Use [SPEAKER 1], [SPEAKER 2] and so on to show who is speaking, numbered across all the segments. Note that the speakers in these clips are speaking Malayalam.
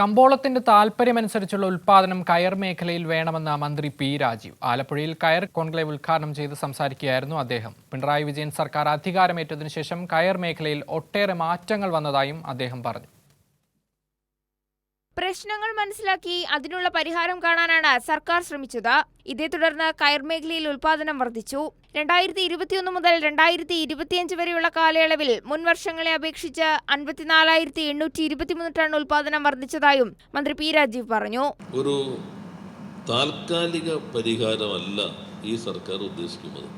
[SPEAKER 1] കമ്പോളത്തിന്റെ താൽപര്യമനുസരിച്ചുള്ള ഉൽപാദനം കയർ മേഖലയിൽ വേണമെന്ന മന്ത്രി പി രാജീവ് ആലപ്പുഴയിൽ കയർ കോൺക്ലേവ് ഉദ്ഘാടനം ചെയ്ത് സംസാരിക്കുകയായിരുന്നു അദ്ദേഹം പിണറായി വിജയൻ സർക്കാർ അധികാരമേറ്റതിനു ശേഷം കയർ മേഖലയിൽ ഒട്ടേറെ മാറ്റങ്ങൾ വന്നതായും അദ്ദേഹം പറഞ്ഞു
[SPEAKER 2] പ്രശ്നങ്ങൾ മനസ്സിലാക്കി അതിനുള്ള പരിഹാരം കാണാനാണ് സർക്കാർ ശ്രമിച്ചത് ഇതേ തുടർന്ന് കയർ മേഖലയിൽ ഉൽപാദനം വർദ്ധിച്ചു രണ്ടായിരത്തി ഇരുപത്തിയൊന്ന് മുതൽ രണ്ടായിരത്തി ഇരുപത്തിയഞ്ച് വരെയുള്ള കാലയളവിൽ മുൻ വർഷങ്ങളെ അപേക്ഷിച്ച് അൻപത്തിനാലായിരത്തി എണ്ണൂറ്റി ഇരുപത്തിമൂന്ന് ടൺ ഉൽപാദനം വർദ്ധിച്ചതായും മന്ത്രി പി രാജീവ് പറഞ്ഞു
[SPEAKER 3] ഒരു താൽക്കാലിക പരിഹാരമല്ല ഈ സർക്കാർ ഉദ്ദേശിക്കുന്നത്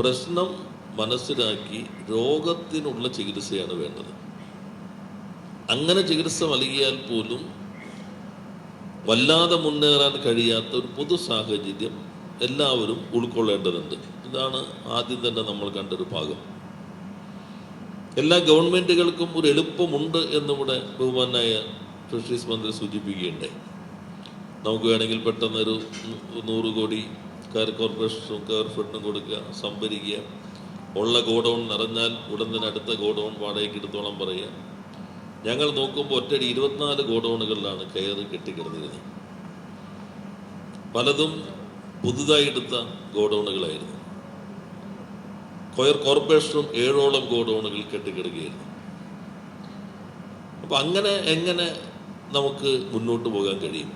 [SPEAKER 3] പ്രശ്നം മനസ്സിലാക്കി രോഗത്തിനുള്ള ചികിത്സയാണ് വേണ്ടത് അങ്ങനെ ചികിത്സ നൽകിയാൽ പോലും വല്ലാതെ മുന്നേറാൻ കഴിയാത്ത ഒരു പൊതു സാഹചര്യം എല്ലാവരും ഉൾക്കൊള്ളേണ്ടതുണ്ട് ഇതാണ് ആദ്യം തന്നെ നമ്മൾ കണ്ടൊരു ഭാഗം എല്ലാ ഗവൺമെൻറ്റുകൾക്കും ഒരു എളുപ്പമുണ്ട് എന്നിവിടെ ബഹുമാനായ ഫിഷറീസ് മന്ത്രി സൂചിപ്പിക്കുകയുണ്ടായി നമുക്ക് വേണമെങ്കിൽ പെട്ടെന്നൊരു നൂറ് കോടി കയർ കോർപ്പറേഷനും കയർ ഫണ്ടും കൊടുക്കുക സംഭരിക്കുക ഉള്ള ഗോഡൗൺ നിറഞ്ഞാൽ ഉടൻ തന്നെ അടുത്ത ഗോഡൗൺ വാടകയ്ക്ക് എടുത്തോളം പറയുക ഞങ്ങൾ നോക്കുമ്പോൾ ഒറ്റടി ഇരുപത്തിനാല് ഗോഡൗണുകളിലാണ് കയറ് കെട്ടിക്കിടന്നിരുന്നത് പലതും പുതുതായി എടുത്ത ഗോഡൗണുകളായിരുന്നു കൊയർ കോർപ്പറേഷനും ഏഴോളം ഗോഡൗണുകൾ കെട്ടിക്കിടക്കുകയായിരുന്നു അപ്പം അങ്ങനെ എങ്ങനെ നമുക്ക് മുന്നോട്ട് പോകാൻ കഴിയും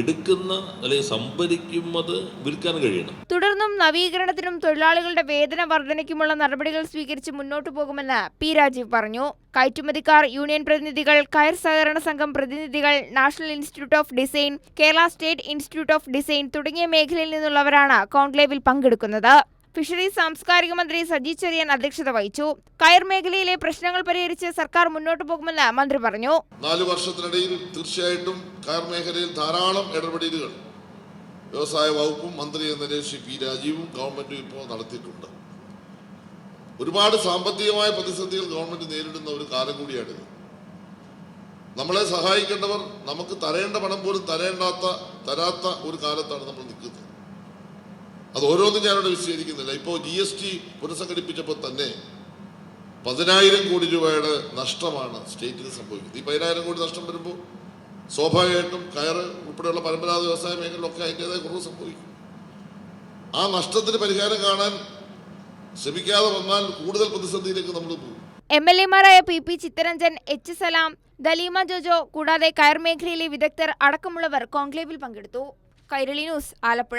[SPEAKER 3] എടുക്കുന്ന അല്ലെങ്കിൽ സംഭരിക്കുന്നത് വിൽക്കാൻ കഴിയണം
[SPEAKER 2] തുടർന്നും നവീകരണത്തിനും തൊഴിലാളികളുടെ വേതന വർധനയ്ക്കുമുള്ള നടപടികൾ സ്വീകരിച്ച് മുന്നോട്ടു പോകുമെന്ന് പി രാജീവ് പറഞ്ഞു കയറ്റുമതിക്കാർ യൂണിയൻ പ്രതിനിധികൾ കയർ സഹകരണ സംഘം പ്രതിനിധികൾ National Institute of Design Kerala State Institute of Design തുടങ്ങിയ മേഖലയിൽ നിന്നുള്ളവരാണ് കോൺക്ലേവിൽ പങ്കെടുക്കുന്നത് ഫിഷറീസ് സാംസ്കാരിക മന്ത്രി സജി ചെറിയൻ അധ്യക്ഷത വഹിച്ചു കയർ മേഖലയിലെ പ്രശ്നങ്ങൾ പരിഹരിച്ച് സർക്കാർ മുന്നോട്ട് പോകുമെന്ന് മന്ത്രി പറഞ്ഞു
[SPEAKER 3] നാല് വർഷത്തിനിടയിൽ തീർച്ചയായിട്ടും കയർ മേഖലയിൽ ധാരാളം ഇടപെടലുകൾ വ്യവസായ വകുപ്പും മന്ത്രി എന്ന നിലയിൽ പി രാജീവും ഗവൺമെന്റും ഇപ്പോൾ നടത്തിയിട്ടുണ്ട് ഒരുപാട് സാമ്പത്തികമായ പ്രതിസന്ധികൾ ഗവൺമെന്റ് നേരിടുന്ന ഒരു കാലം കൂടിയാണിത് നമ്മളെ സഹായിക്കേണ്ടവർ നമുക്ക് തരേണ്ട പണം പോലും തരേണ്ടാത്ത തരാത്ത ഒരു കാലത്താണ് നമ്മൾ നിൽക്കുന്നത് അത് ഓരോന്നും ഞാനിവിടെ വിശദീകരിക്കുന്നില്ല ഇപ്പോൾ ജി എസ് ടി പുനഃസംഘടിപ്പിച്ചപ്പോൾ തന്നെ പതിനായിരം കോടി രൂപയുടെ നഷ്ടമാണ് സ്റ്റേറ്റിന് സംഭവിക്കുന്നത് ഈ പതിനായിരം കോടി നഷ്ടം വരുമ്പോൾ സ്വാഭാവികമായിട്ടും കയർ ഉൾപ്പെടെയുള്ള പരമ്പരാഗത വ്യവസായ മേഖലയിലൊക്കെ അതിൻ്റെതായ കുറവ് സംഭവിക്കും ആ നഷ്ടത്തിന് പരിഹാരം കാണാൻ ശ്രമിക്കാതെ വന്നാൽ കൂടുതൽ പ്രതിസന്ധിയിലേക്ക് നമ്മൾ പോകും
[SPEAKER 2] എം എൽ എമാരായ P P Chitharanjan H Salam Daleema Jojo കൂടാതെ കയർ മേഖലയിലെ വിദഗ്ധർ അടക്കമുള്ളവർ കോൺക്ലേവിൽ പങ്കെടുത്തു കൈരളി ന്യൂസ് ആലപ്പുഴ